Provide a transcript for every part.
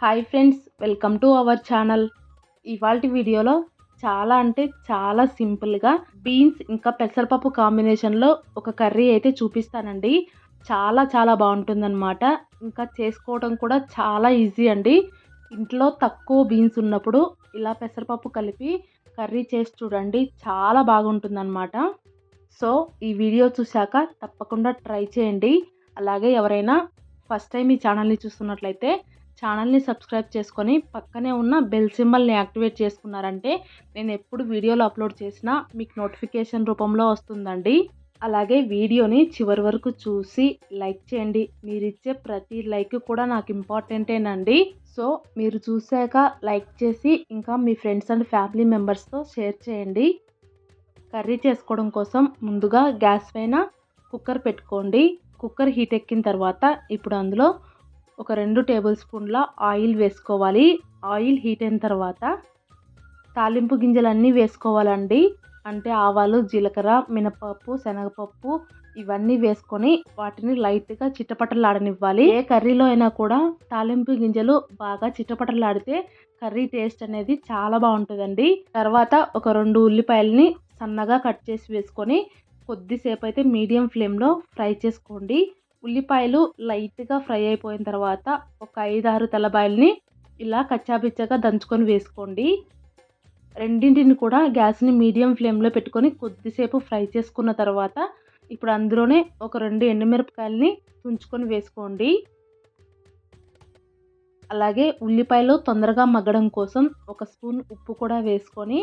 Hi friends welcome to our channel. ఇవాళ వీడియోలో చాలా అంటే చాలా సింపుల్గా బీన్స్ ఇంకా పెసరపప్పు కాంబినేషన్లో ఒక కర్రీ అయితే చూపిస్తానండి. చాలా చాలా బాగుంటుందన్నమాట. ఇంకా చేసుకోవడం కూడా చాలా ఈజీ అండి. ఇంట్లో తక్కువ బీన్స్ ఉన్నప్పుడు ఇలా పెసరపప్పు కలిపి కర్రీ చేసి చూడండి చాలా బాగుంటుందన్నమాట. సో ఈ వీడియో చూశాక తప్పకుండా ట్రై చేయండి. అలాగే ఎవరైనా ఫస్ట్ టైం ఈ ఛానల్ని చూస్తున్నట్లయితే ఛానల్ని సబ్స్క్రైబ్ చేసుకొని పక్కనే ఉన్న బెల్ సింబల్ని యాక్టివేట్ చేసుకున్నారంటే నేను ఎప్పుడు వీడియోలు అప్లోడ్ చేసినా మీకు నోటిఫికేషన్ రూపంలో వస్తుందండి. అలాగే వీడియోని చివరి వరకు చూసి లైక్ చేయండి. మీరు ఇచ్చే ప్రతి లైక్ కూడా నాకు ఇంపార్టెంటేనండి. సో మీరు చూశాక లైక్ చేసి ఇంకా మీ ఫ్రెండ్స్ అండ్ ఫ్యామిలీ మెంబర్స్తో షేర్ చేయండి. కర్రీ చేసుకోవడం కోసం ముందుగా గ్యాస్ పైన కుక్కర్ పెట్టుకోండి. కుక్కర్ హీట్ ఎక్కిన తర్వాత ఇప్పుడు అందులో ఒక రెండు టేబుల్ స్పూన్ల ఆయిల్ వేసుకోవాలి. ఆయిల్ హీట్ అయిన తర్వాత తాలింపు గింజలన్నీ వేసుకోవాలండి. అంటే ఆవాలు జీలకర్ర మినపప్పు శనగపప్పు ఇవన్నీ వేసుకొని వాటిని లైట్గా చిట్టపట్టలాడనివ్వాలి ఏ కర్రీలో అయినా కూడా తాలింపు గింజలు బాగా చిట్టపట్టలాడితే కర్రీ టేస్ట్ అనేది చాలా బాగుంటుందండి. తర్వాత ఒక రెండు ఉల్లిపాయలని సన్నగా కట్ చేసి వేసుకొని కొద్దిసేపు అయితే మీడియం ఫ్లేమ్లో ఫ్రై చేసుకోండి. ఉల్లిపాయలు లైట్గా ఫ్రై అయిపోయిన తర్వాత ఒక ఐదు ఆరు తెల్లబాయల్ని ఇలా కచ్చాపిచ్చగా దంచుకొని వేసుకోండి. రెండింటిని కూడా గ్యాస్ని మీడియం ఫ్లేమ్లో పెట్టుకొని కొద్దిసేపు ఫ్రై చేసుకున్న తర్వాత ఇప్పుడు అందులోనే ఒక రెండు ఎండుమిరపకాయలని తుంచుకొని వేసుకోండి. అలాగే ఉల్లిపాయలు తొందరగా మగ్గడం కోసం ఒక స్పూన్ ఉప్పు కూడా వేసుకొని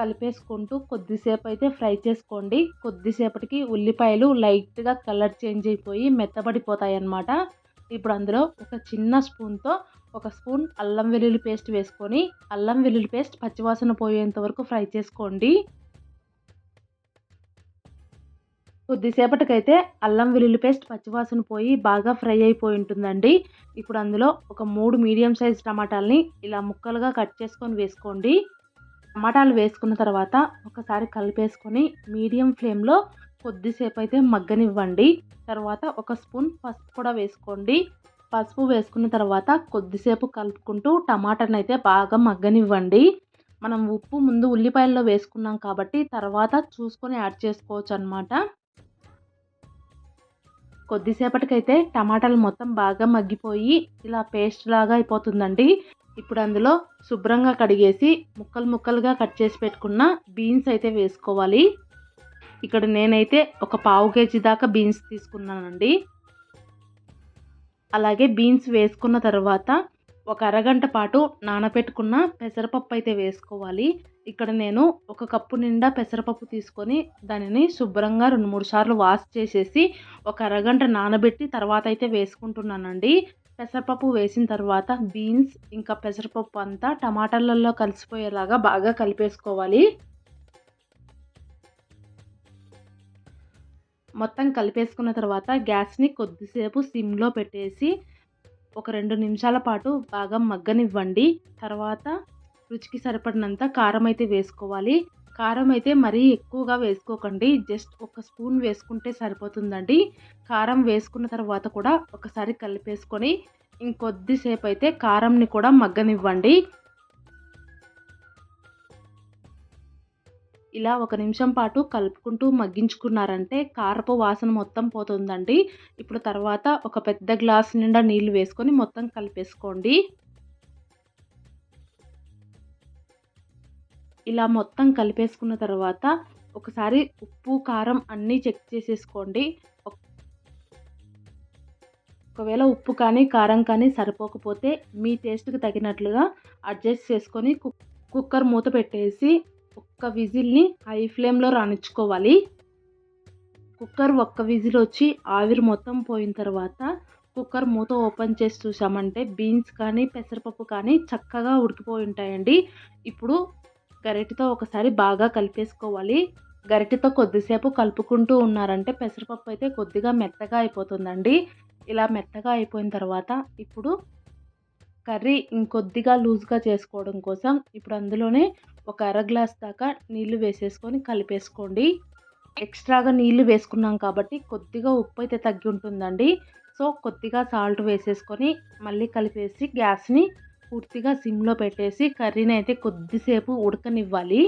కలిపేసుకుంటూ కొద్దిసేపు అయితే ఫ్రై చేసుకోండి. కొద్దిసేపటికి ఉల్లిపాయలు లైట్గా కలర్ చేంజ్ అయిపోయి మెత్తబడిపోతాయి అన్నమాట ఇప్పుడు అందులో ఒక చిన్న స్పూన్తో ఒక స్పూన్ అల్లం వెల్లుల్లి పేస్ట్ వేసుకొని అల్లం వెల్లుల్లి పేస్ట్ పచ్చివాసన పోయేంత వరకు ఫ్రై చేసుకోండి. కొద్దిసేపటికైతే అల్లం వెల్లుల్లి పేస్ట్ పచ్చివాసన పోయి బాగా ఫ్రై అయిపోయి ఉంటుందండి. ఇప్పుడు అందులో ఒక మూడు మీడియం సైజ్ టమాటాలని ఇలా ముక్కలుగా కట్ చేసుకొని వేసుకోండి. టమాటాలు వేసుకున్న తర్వాత ఒకసారి కలిపేసుకొని మీడియం ఫ్లేమ్లో కొద్దిసేపు అయితే మగ్గనివ్వండి. తర్వాత ఒక స్పూన్ పసుపు కూడా వేసుకోండి. పసుపు వేసుకున్న తర్వాత కొద్దిసేపు కలుపుకుంటూ టమాటాని అయితే బాగా మగ్గనివ్వండి. మనం ఉప్పు ముందు ఉల్లిపాయల్లో వేసుకున్నాం కాబట్టి తర్వాత చూసుకొని యాడ్ చేసుకోవచ్చు అనమాట కొద్దిసేపటికైతే టమాటాలు మొత్తం బాగా మగ్గిపోయి ఇలా పేస్ట్ లాగా అయిపోతుందండి. ఇప్పుడు అందులో శుభ్రంగా కడిగేసి ముక్కలు ముక్కలుగా కట్ చేసి పెట్టుకున్న బీన్స్ అయితే వేసుకోవాలి. ఇక్కడ నేనైతే ఒక పావు కేజీ దాకా బీన్స్ తీసుకున్నానండి. అలాగే బీన్స్ వేసుకున్న తర్వాత ఒక అరగంట పాటు నానబెట్టుకున్న పెసరపప్పు అయితే వేసుకోవాలి. ఇక్కడ నేను ఒక కప్పు నిండా పెసరపప్పు తీసుకొని దానిని శుభ్రంగా రెండు మూడు సార్లు వాష్ చేసేసి ఒక అరగంట నానబెట్టి తర్వాత అయితే వేసుకుంటున్నానండి. పెసరపప్పు వేసిన తర్వాత బీన్స్ ఇంకా పెసరపప్పు అంతా టమాటాలలో కలిసిపోయేలాగా బాగా కలిపేసుకోవాలి. మొత్తం కలిపేసుకున్న తర్వాత గ్యాస్ని కొద్దిసేపు సిమ్లో పెట్టేసి ఒక రెండు నిమిషాల పాటు బాగా మగ్గనివ్వండి. తర్వాత రుచికి సరిపడినంత కారం అయితే వేసుకోవాలి. కారం అయితే మరీ ఎక్కువగా వేసుకోకండి. జస్ట్ ఒక స్పూన్ వేసుకుంటే సరిపోతుందండి. కారం వేసుకున్న తర్వాత కూడా ఒకసారి కలిపేసుకొని ఇంకొద్దిసేపు అయితే కారంని కూడా మగ్గనివ్వండి. ఇలా ఒక నిమిషం పాటు కలుపుకుంటూ మగ్గించుకున్నారంటే కారపు వాసన మొత్తం పోతుందండి. ఇప్పుడు తర్వాత ఒక పెద్ద గ్లాస్ నిండా నీళ్ళు వేసుకొని మొత్తం కలిపేసుకోండి. ఇలా మొత్తం కలిపేసుకున్న తర్వాత ఒకసారి ఉప్పు కారం అన్నీ చెక్ చేసేసుకోండి. ఒకవేళ ఉప్పు కానీ కారం కానీ సరిపోకపోతే మీ టేస్ట్కి తగినట్లుగా అడ్జస్ట్ చేసుకొని కుక్కర్ మూత పెట్టేసి ఒక్క విజిల్ని హై ఫ్లేమ్లో రాణించుకోవాలి కుక్కర్ ఒక్క విజిల్ వచ్చి ఆవిరి మొత్తం పోయిన తర్వాత కుక్కర్ మూత ఓపెన్ చేసి చూసామంటే బీన్స్ కానీ పెసరపప్పు కానీ చక్కగా ఉడికిపోయి ఉంటాయండి. ఇప్పుడు గరిటెతో ఒకసారి బాగా కలిపేసుకోవాలి. గరిటెతో కొద్దిసేపు కలుపుకుంటూ ఉన్నారంటే పెసరపప్పు అయితే కొద్దిగా మెత్తగా అయిపోతుందండి. ఇలా మెత్తగా అయిపోయిన తర్వాత ఇప్పుడు కర్రీ ఇంకొద్దిగా లూజ్గా చేసుకోవడం కోసం ఇప్పుడు అందులోనే ఒక అర గ్లాస్ దాకా నీళ్ళు వేసేసుకొని కలిపేసుకోండి. ఎక్స్ట్రాగా నీళ్ళు వేసుకున్నాం కాబట్టి కొద్దిగా ఉప్పు అయితే తగ్గి ఉంటుందండి. సో కొద్దిగా సాల్ట్ వేసేసుకొని మళ్ళీ కలిపేసి గ్యాస్ని పూర్తిగా సిమ్లో పెట్టేసి కర్రీని అయితే కొద్దిసేపు ఉడకనివ్వాలి.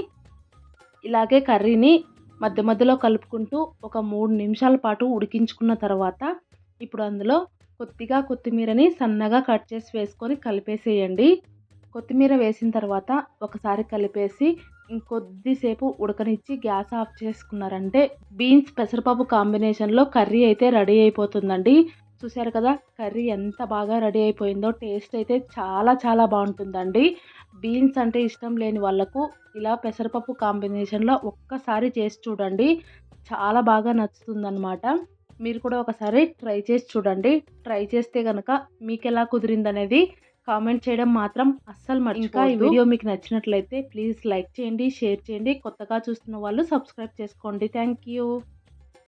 ఇలాగే కర్రీని మధ్య మధ్యలో కలుపుకుంటూ ఒక మూడు నిమిషాల పాటు ఉడికించుకున్న తర్వాత ఇప్పుడు అందులో కొద్దిగా కొత్తిమీరని సన్నగా కట్ చేసి వేసుకొని కలిపేసేయండి. కొత్తిమీర వేసిన తర్వాత ఒకసారి కలిపేసి ఇంకొద్దిసేపు ఉడకనిచ్చి గ్యాస్ ఆఫ్ చేసుకున్నారంటే బీన్స్ పెసరపప్పు కాంబినేషన్లో కర్రీ అయితే రెడీ అయిపోతుందండి. చూసారు కదా కర్రీ ఎంత బాగా రెడీ అయిపోయిందో టేస్ట్ అయితే చాలా చాలా బాగుంటుందండి. బీన్స్ అంటే ఇష్టం లేని వాళ్ళకు ఇలా పెసరపప్పు కాంబినేషన్లో ఒక్కసారి చేసి చూడండి చాలా బాగా నచ్చుతుందన్నమాట. మీరు కూడా ఒకసారి ట్రై చేసి చూడండి. ట్రై చేస్తే కనుక మీకు ఎలా కుదిరిందనేది కామెంట్ చేయడం మాత్రం అస్సలు మరి ఇంకా ఈ వీడియో మీకు నచ్చినట్లయితే ప్లీజ్ లైక్ చేయండి షేర్ చేయండి. కొత్తగా చూస్తున్న వాళ్ళు సబ్స్క్రైబ్ చేసుకోండి. Thank you.